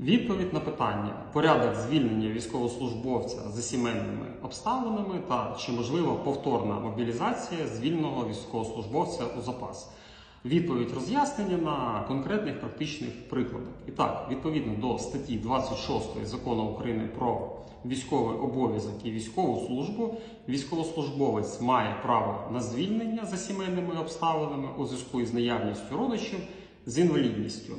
Відповідь на питання: порядок звільнення військовослужбовця за сімейними обставинами та чи можлива повторна мобілізація звільненого військовослужбовця у запас. Відповідь роз'яснення на конкретних практичних прикладах. І так, відповідно до статті 26 закону України про військовий обов'язок і військову службу, військовослужбовець має право на звільнення за сімейними обставинами у зв'язку із наявністю родичів з інвалідністю.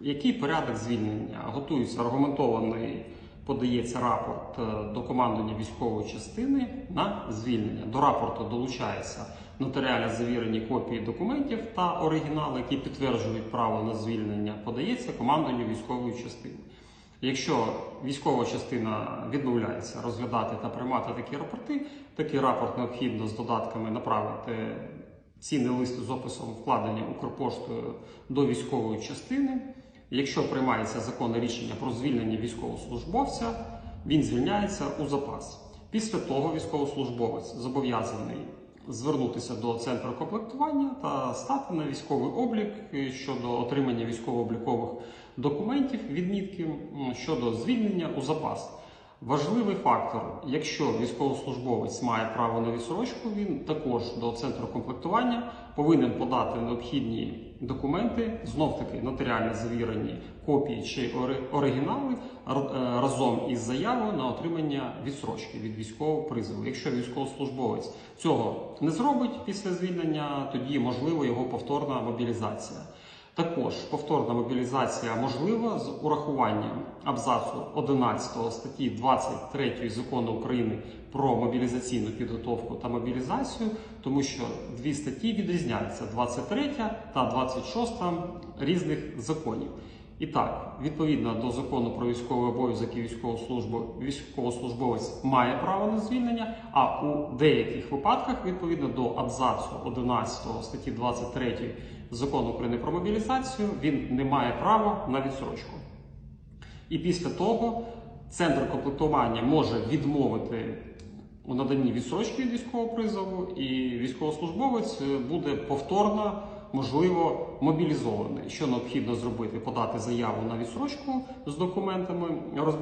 Який порядок звільнення? Готується аргументований, подається рапорт е, до командування військової частини на звільнення. До рапорту долучаються нотаріально завірені копії документів та оригінали, які підтверджують право на звільнення, подається командуванню військової частини. Якщо військова частина відмовляється розглядати та приймати такі рапорти, такий рапорт необхідно з додатками направити цінний лист з описом вкладення Укрпоштою до військової частини. Якщо приймається законне рішення про звільнення військовослужбовця, він звільняється у запас. Після того військовослужбовець зобов'язаний звернутися до центру комплектування та стати на військовий облік щодо отримання військово-облікових документів, відмітки щодо звільнення у запас. Важливий фактор, якщо військовослужбовець має право на відсрочку, він також до центру комплектування повинен подати необхідні документи, знов таки нотаріально завірені копії чи ори- оригінали е, разом із заявою на отримання відсрочки від військового призову. Якщо військовослужбовець цього не зробить після звільнення, тоді можливо його повторна мобілізація. Також повторна мобілізація можлива з урахуванням абзацу 11 статті 23 закону України про мобілізаційну підготовку та мобілізацію, тому що дві статті відрізняються 23 та 26 різних законів. І так, відповідно до закону про військовий обов'язок і військову службу, військовослужбовець має право на звільнення, а у деяких випадках, відповідно до абзацу 11 статті 23 закону України про мобілізацію, він не має права на відсрочку. І після того центр комплектування може відмовити у наданні відсрочки від військового призову, і військовослужбовець буде повторно, можливо, мобілізований. Що необхідно зробити? Подати заяву на відсрочку з документами. Роз-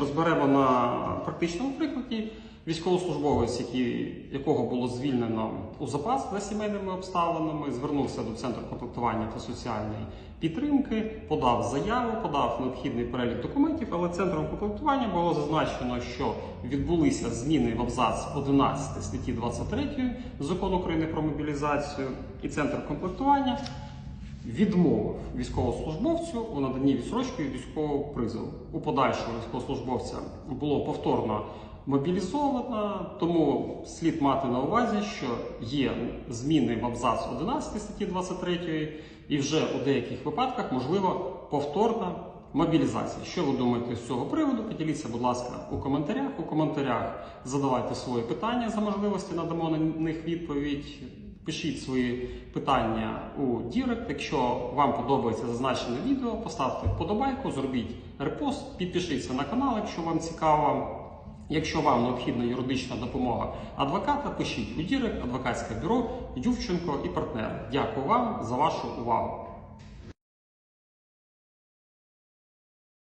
Розберемо на практичному прикладі. Військовослужбовець, який, якого було звільнено у запас за сімейними обставинами, звернувся до центру комплектування та соціальної підтримки, подав заяву, подав необхідний перелік документів, але центром комплектування було зазначено, що відбулися зміни в абзац 11 статті 23 закону України про мобілізацію, і центр комплектування відмовив військовослужбовцю у наданні відсрочки від військового призову. У подальшому військовослужбовця було повторно мобілізовано, тому слід мати на увазі, що є зміни в абзац 11 статті 23 і вже у деяких випадках можливо повторна мобілізація. Що ви думаєте з цього приводу? Поділіться, будь ласка, у коментарях. У коментарях задавайте свої питання за можливості, надамо на них відповідь. Пишіть свої питання у Дірект. Якщо вам подобається зазначене відео, поставте вподобайку, зробіть репост, підпишіться на канал, якщо вам цікаво. Якщо вам необхідна юридична допомога адвоката, пишіть у Дірект, адвокатське бюро Ювченко і партнер. Дякую вам за вашу увагу.